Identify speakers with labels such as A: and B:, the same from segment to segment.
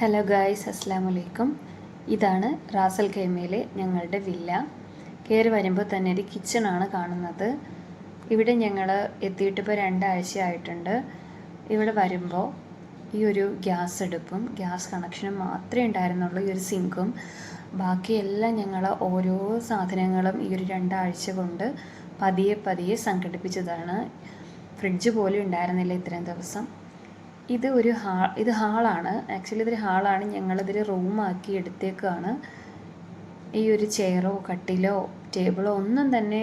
A: Hello guys അസ്സാം വലൈക്കും ഇതാണ് റാസൽ ഖൈമയിലെ ഞങ്ങളുടെ വില്ല കയറി വരുമ്പോൾ തന്നെ ഒരു കിച്ചണാണ് കാണുന്നത്. ഇവിടെ ഞങ്ങൾ എത്തിയിട്ട് ഇപ്പോൾ രണ്ടാഴ്ച ആയിട്ടുണ്ട്. ഇവിടെ വരുമ്പോൾ ഈ ഒരു ഗ്യാസ് അടുപ്പും ഗ്യാസ് കണക്ഷനും മാത്രമേ ഉണ്ടായിരുന്നുള്ളൂ ഈ ഒരു സിങ്കും ബാക്കിയെല്ലാം ഞങ്ങൾ ഓരോ സാധനങ്ങളും ഈ ഒരു രണ്ടാഴ്ച കൊണ്ട് പതിയെ പതിയെ സംഘടിപ്പിച്ചതാണ്. ഫ്രിഡ്ജ് പോലും ഉണ്ടായിരുന്നില്ല ഇത്രയും ദിവസം. ഇത് ഒരു ഹാ ഇത് ഹാളാണ്. ആക്ച്വലി ഇതൊരു ഹാളാണ്. ഞങ്ങളിതിൽ റൂമാക്കി എടുത്തേക്കാണ്. ഈ ഒരു ചെയറോ കട്ടിലോ ടേബിളോ ഒന്നും തന്നെ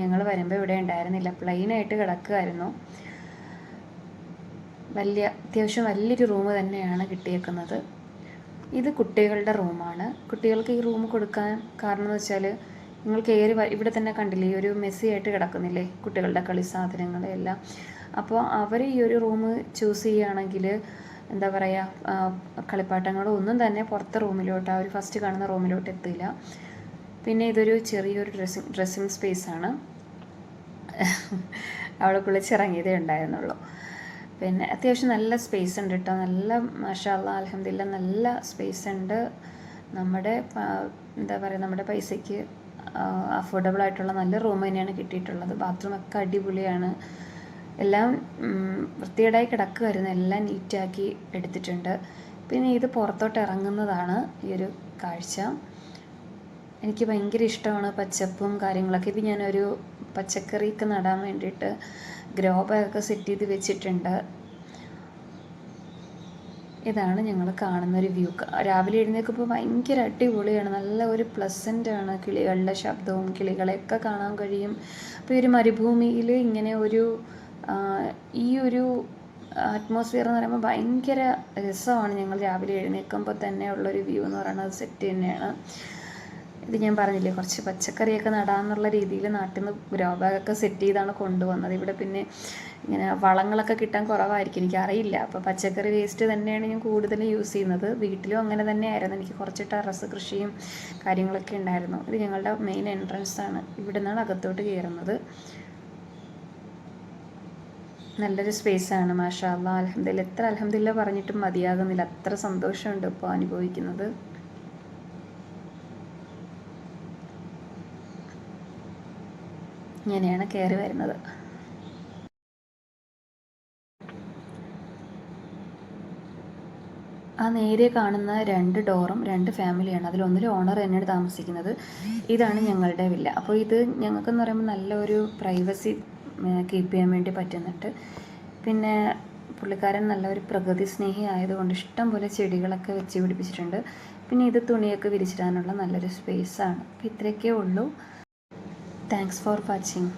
A: ഞങ്ങൾ വരുമ്പോൾ ഇവിടെ ഉണ്ടായിരുന്നില്ല. പ്ലെയിനായിട്ട് കിടക്കുമായിരുന്നു വലിയ അത്യാവശ്യം വലിയൊരു റൂം തന്നെയാണ് കിട്ടിയേക്കുന്നത്. ഇത് കുട്ടികളുടെ റൂമാണ് കുട്ടികൾക്ക് ഈ റൂം കൊടുക്കാൻ കാരണം എന്ന് വെച്ചാൽ നിങ്ങൾ കയറി ഇവിടെ തന്നെ കണ്ടില്ലേ ഒരു മെസ്സിയായിട്ട് കിടക്കുന്നില്ലേ കുട്ടികളുടെ കളി സാധനങ്ങളെല്ലാം അപ്പോൾ അവർ ഈ ഒരു റൂം ചൂസ് ചെയ്യുകയാണെങ്കിൽ എന്താ പറയുക കളിപ്പാട്ടങ്ങളോ ഒന്നും തന്നെ പുറത്തെ റൂമിലോട്ട് ആ ഒരു ഫസ്റ്റ് കാണുന്ന റൂമിലോട്ട് എത്തില്ല. പിന്നെ ഇതൊരു ചെറിയൊരു ഡ്രസ്സിങ് ഡ്രസ്സിങ് സ്പേസാണ് അവളെ കുളിച്ചിറങ്ങിയതേ ഉണ്ടായിരുന്നുള്ളൂ. പിന്നെ അത്യാവശ്യം നല്ല സ്പേസ് ഉണ്ട് കേട്ടോ നല്ല മഷാല്ല അലഹമില്ല നല്ല സ്പേസ് ഉണ്ട്. നമ്മുടെ എന്താ പറയുക നമ്മുടെ പൈസയ്ക്ക് അഫോർഡബിൾ ആയിട്ടുള്ള നല്ല റൂം തന്നെയാണ് കിട്ടിയിട്ടുള്ളത്. ബാത്റൂമൊക്കെ അടിപൊളിയാണ്. എല്ലാം വൃത്തികേടായി കിടക്കുമായിരുന്നു എല്ലാം നീറ്റാക്കി എടുത്തിട്ടുണ്ട്. പിന്നെ ഇത് പുറത്തോട്ട് ഇറങ്ങുന്നതാണ് ഈ ഒരു കാഴ്ച. എനിക്ക് ഭയങ്കര ഇഷ്ടമാണ് പച്ചപ്പും കാര്യങ്ങളൊക്കെ. ഇത് ഞാനൊരു പച്ചക്കറിയൊക്കെ നടാൻ വേണ്ടിയിട്ട് ഗ്രോ ബാഗൊക്കെ സെറ്റ് ചെയ്ത് വെച്ചിട്ടുണ്ട്. ഇതാണ് ഞങ്ങൾ കാണുന്ന ഒരു വ്യൂ രാവിലെ എഴുന്നേൽക്കുമ്പോൾ ഭയങ്കര അടിപൊളിയാണ്. നല്ല ഒരു ആണ് കിളികളുടെ ശബ്ദവും കിളികളെയൊക്കെ കാണാൻ കഴിയും. അപ്പോൾ ഈ ഒരു മരുഭൂമിയിൽ ഇങ്ങനെ ഒരു ഈ ഒരു അറ്റ്മോസ്ഫിയർ എന്ന് പറയുമ്പോൾ ഭയങ്കര രസമാണ് ഞങ്ങൾ രാവിലെ എഴുന്നേൽക്കുമ്പോൾ തന്നെ ഉള്ളൊരു വ്യൂ എന്ന് പറയുന്നത്. സെറ്റ് തന്നെയാണ്. ഇത് ഞാൻ പറഞ്ഞില്ലേ കുറച്ച് പച്ചക്കറിയൊക്കെ നടാന്നുള്ള രീതിയിൽ നാട്ടിൽ നിന്ന് ഗ്രോ ബാഗൊക്കെ സെറ്റ് ചെയ്താണ് കൊണ്ടുവന്നത്. ഇവിടെ പിന്നെ ഇങ്ങനെ വളങ്ങളൊക്കെ കിട്ടാൻ കുറവായിരിക്കും. എനിക്കറിയില്ല. അപ്പോൾ പച്ചക്കറി വേസ്റ്റ് തന്നെയാണ് ഞാൻ കൂടുതൽ യൂസ് ചെയ്യുന്നത്. വീട്ടിലും അങ്ങനെ തന്നെയായിരുന്നു. എനിക്ക് കുറച്ച് ടെറസ് കൃഷിയും കാര്യങ്ങളൊക്കെ ഉണ്ടായിരുന്നു. ഇത് ഞങ്ങളുടെ മെയിൻ എൻട്രൻസ് ആണ്. ഇവിടെ നിന്നാണ് അകത്തോട്ട് കയറുന്നത്. നല്ലൊരു സ്പേസാണ് മാഷാ അള്ളാഹ് അലഹമില്ല എത്ര അലഹമില്ല പറഞ്ഞിട്ടും മതിയാകുന്നില്ല. അത്ര സന്തോഷമുണ്ട് ഇപ്പോൾ അനുഭവിക്കുന്നത്. ഇങ്ങനെയാണ് കയറി വരുന്നത്. ആ നേരെ കാണുന്ന രണ്ട് ഡോറും രണ്ട് ഫാമിലിയാണ്. അതിലൊന്നിൽ ഓണർ എന്നോട് താമസിക്കുന്നത്. ഇതാണ് ഞങ്ങളുടെ വില്ല. അപ്പോൾ ഇത് ഞങ്ങൾക്കെന്ന് പറയുമ്പോൾ നല്ലൊരു പ്രൈവസി കീപ്പ് ചെയ്യാൻ വേണ്ടി പറ്റുന്നുണ്ട് പിന്നെ പുള്ളിക്കാരൻ നല്ലൊരു പ്രകൃതി സ്നേഹി ആയതുകൊണ്ട് ഇഷ്ടം പോലെ ചെടികളൊക്കെ വെച്ച് പിടിപ്പിച്ചിട്ടുണ്ട്. പിന്നെ ഇത് തുണിയൊക്കെ വിരിച്ചിടാനുള്ള നല്ലൊരു സ്പേസാണ് അപ്പോൾ ഇത്രയൊക്കെ ഉള്ളൂ. Thanks for watching